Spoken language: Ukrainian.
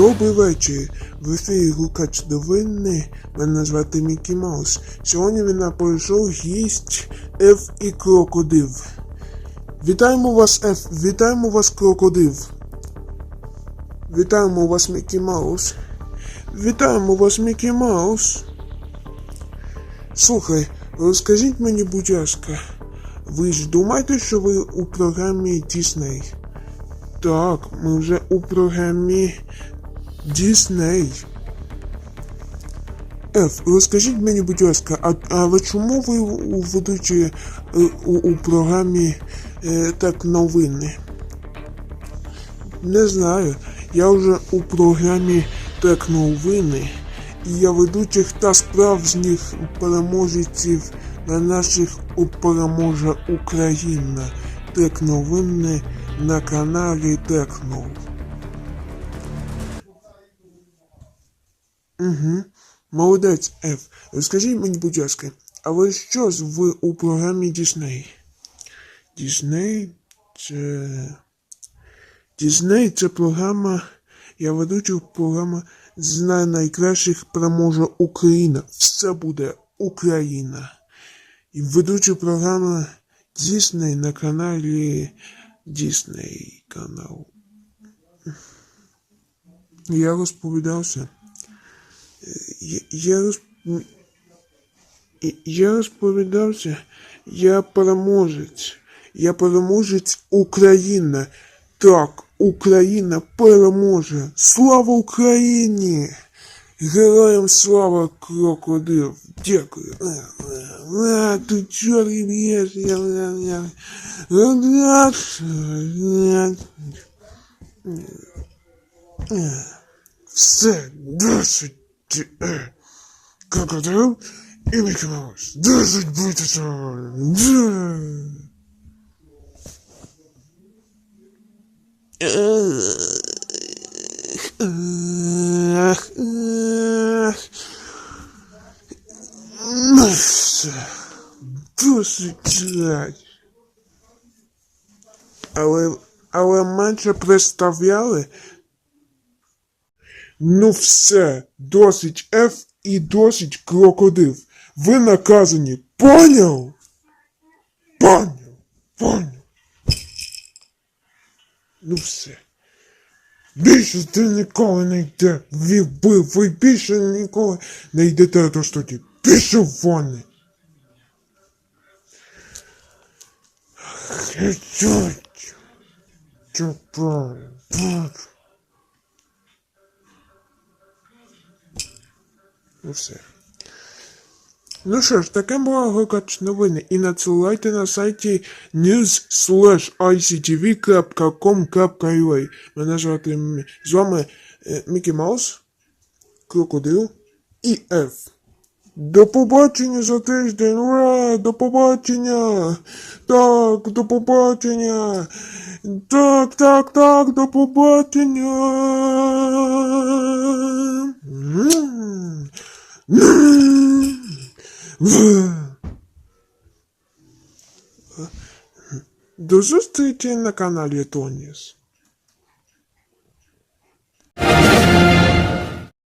Добрий вечір. В ефірі Гукач Новини. Мене звати Мікі Маус. Сьогодні він нам прийшов гість Еф і Крокодив. Вітаємо вас, Еф. Вітаємо вас, Крокодив. Вітаємо вас, Мікі Маус. Вітаємо вас, Мікі Маус. Слухай, розкажіть мені, будь ласка, ви ж думаєте, що ви у програмі Дісней? Так, ми вже у програмі Дісней. Еф, розкажіть мені, будь ласка, а, а ви чому ви у ведучі е, у, у програмі е, так новини? Не знаю. Я вже у програмі так новини. І я ведучих та справжніх переможців на наших у переможе Україна. Так новини на каналі Техно. Угу. Молодець, Еф. Розкажіть мені, будь ласка, а ви що ж ви у програмі Дісней? Дісней це. Дісней це програма. Я ведучу програма з найкращих переможе Україна. Все буде Україна. І ведучу програма Дісней на каналі Дісней канал. Я розповідався. Я, я, розповідався, я переможець. Я переможець Україна. Так, Україна переможе. Слава Україні! Героям слава крокодил. Дякую. А, ти чорний б'єш. Все, досить. Е, Крокодил і Мікі Маус. Досить битися. Да. Ах, ах. Ну все, досить грати. Але, але менше представляли. Ну все, досить Ф і досить крокодил. Ви наказані, поняв? Поняв, поняв. Ну все. Більше ти ніколи не йде. Ви, ви, більше ніколи не йдете до студії. Пішов вони. Чупа. Ну все. Ну що ж, таке було Гокач новини. І надсилайте на сайті news.ictv.com.ua Мене звати з вами е, Мікі Маус, Крокодил і Ф. До побачення за тиждень. Ура! До побачення! Так, до побачення! Так, так, так, до побачення! До зустрічі на каналі Тоніс.